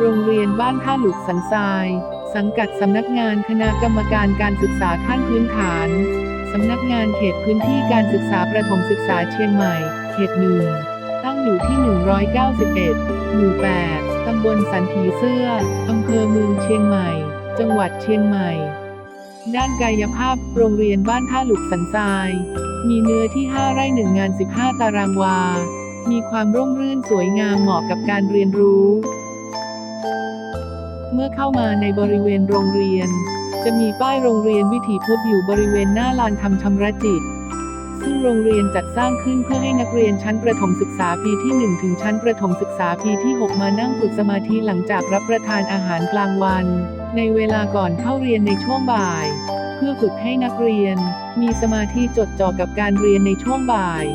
โรงเรียนบ้านท่าหลุกสันทราย สังกัดสำนักงานคณะกรรมการการศึกษาขั้นพื้นฐาน สำนักงานเขตพื้นที่การศึกษาประถมศึกษาเชียงใหม่ เขตหนึ่ง ตั้งอยู่ที่ 191 หมู่ 8 ตำบลสันผีเสื้อ อำเภอเมืองเชียงใหม่ จังหวัดเชียงใหม่ ด้านกายภาพโรงเรียนบ้านท่าหลุกสันทราย มีเนื้อที่ 5 ไร่1งาน 15 ตารางวา มีความร่มรื่นสวยงามเหมาะกับการเรียนรู้ มื่อเข้ามาในบริเวณโรงเรียน จะมีป้ายโรงเรียนวิถีพุทธอยู่บริเวณหน้าลานทำชำระจิต ซึ่งโรงเรียนจัดสร้างขึ้นเพื่อให้นักเรียนชั้นประถมศึกษาปีที่ 1 ถึงชั้นประถมศึกษาปีที่ 6 มานั่งฝึกสมาธิหลังจากรับประทานอาหารกลางวัน ในเวลาก่อนเข้าเรียนในช่วงบ่าย เพื่อฝึกให้นักเรียน มีสมาธิจดจ่อกับการเรียนในช่วงบ่าย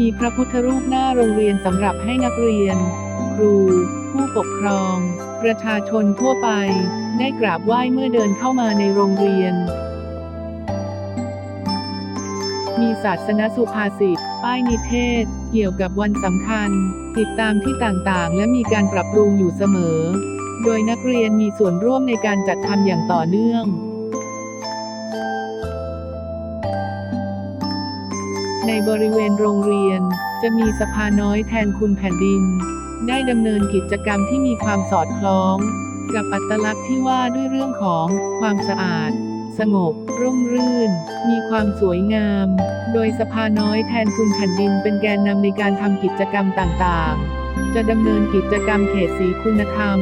มีพระพุทธรูปหน้าโรงเรียนสำหรับให้นักเรียน ครู ผู้ปกครอง ประชาชนทั่วไป ได้กราบไหว้เมื่อเดินเข้ามาในโรงเรียน มีศาสนสุภาษิต ป้ายนิเทศ เกี่ยวกับวันสำคัญ ติดตามที่ต่างๆ และมีการปรับปรุงอยู่เสมอ โดยนักเรียนมีส่วนร่วมในการจัดทำอย่างต่อเนื่อง ในบริเวณโรงเรียน จะมีสภาน้อยแทนคุณแผ่นดิน ได้ดำเนินกิจกรรมที่มีความสอดคล้อง กับอัตลักษณ์ที่ว่าด้วยเรื่องของความสะอาด สงบ ร่มรื่น มีความสวยงาม โดยสภาน้อยแทนคุณแผ่นดินเป็นแกนนำในการทำกิจกรรมต่างๆ จะดำเนินกิจกรรมเขตสีคุณธรรม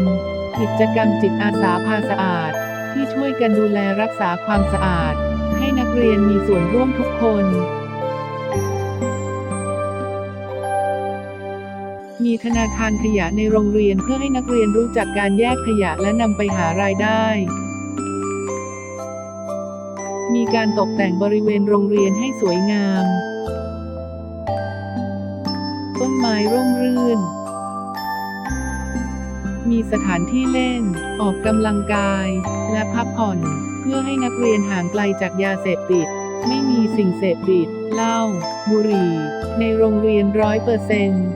กิจกรรมจิตอาสาพาสะอาด ที่ช่วยกันดูแลรักษาความสะอาด ให้นักเรียนมีส่วนร่วมทุกคน มีธนาคารขยะในโรงเรียนเพื่อให้นักเรียนรู้จักการแยกขยะและนำไปหารายได้ มีการตกแต่งบริเวณโรงเรียนให้สวยงาม ต้นไม้ร่มรื่น มีสถานที่เล่น ออกกำลังกาย และพักผ่อน เพื่อให้นักเรียนห่างไกลจากยาเสพติด ไม่มีสิ่งเสพติด เหล้า บุหรี่ ในโรงเรียนร้อยเปอร์เซ็นต์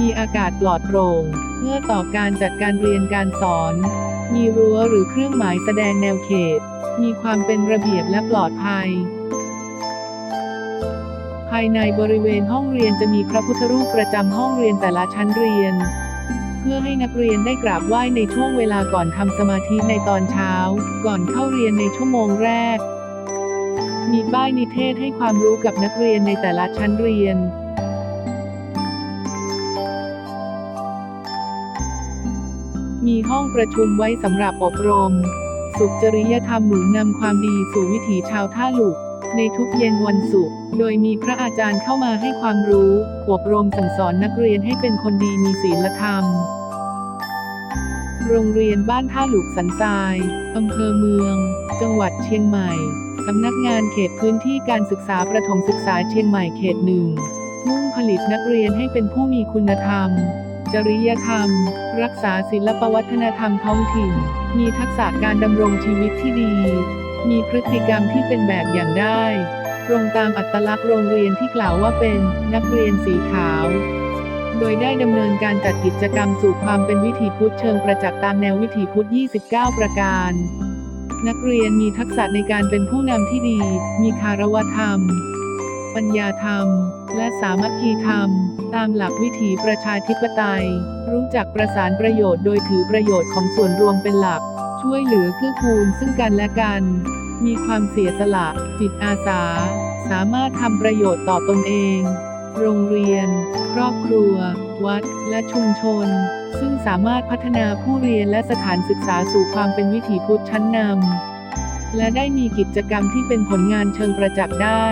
มีอากาศปลอดโปร่งเพื่อต่อการจัดการเรียนการสอน มีรั้วหรือเครื่องหมายแสดงแนวเขต มีความเป็นระเบียบและปลอดภัย ภายในบริเวณห้องเรียนจะมีพระพุทธรูปประจำห้องเรียนแต่ละชั้นเรียน เพื่อให้นักเรียนได้กราบไหว้ในช่วงเวลาก่อนทำสมาธิในตอนเช้า ก่อนเข้าเรียนในชั่วโมงแรก มีป้ายนิเทศให้ความรู้กับนักเรียนในแต่ละชั้นเรียน มีห้องประชุมไว้สำหรับอบรม สุขจริยธรรมหนุนนำความดีสู่วิถีชาวท่าหลุก ในทุกเย็นวันศุกร์ โดยมีพระอาจารย์เข้ามาให้ความรู้ อบรมสั่งสอนนักเรียนให้เป็นคนดีมีศีลธรรม โรงเรียนบ้านท่าหลุกสันทรายอำเภอเมือง จังหวัดเชียงใหม่ สำนักงานเขตพื้นที่การศึกษาประถมศึกษาเชียงใหม่เขตหนึ่งมุ่งผลิตนักเรียนให้เป็นผู้มีคุณธรรม จริยธรรม รักษาศิลปวัฒนธรรมท้องถิ่น มีทักษะการดำรงชีวิตที่ดี มีพฤติกรรมที่เป็นแบบอย่างได้ ตรงตามอัตลักษณ์โรงเรียนที่กล่าวว่าเป็นนักเรียนสีขาว โดยได้ดำเนินการจัดกิจกรรมสู่ความเป็นวิถีพุทธเชิงประจักษ์ตามแนววิถีพุทธ 29 ประการ นักเรียนมีทักษะในการเป็นผู้นำที่ดี มีคารวธรรม ปัญญาธรรม และสามัคคีธรรม ตามหลักวิถีประชาธิปไตย รู้จักประสานประโยชน์โดยถือประโยชน์ของส่วนรวมเป็นหลัก ช่วยเหลือเกื้อกูลซึ่งกันและกัน มีความเสียสละ จิตอาสา สามารถทำประโยชน์ต่อตนเอง โรงเรียน ครอบครัว วัด และชุมชน ซึ่งสามารถพัฒนาผู้เรียนและสถานศึกษาสู่ความเป็นวิถีพุทธชั้นนำและได้มีกิจกรรมที่เป็นผลงานเชิงประจักษ์ได้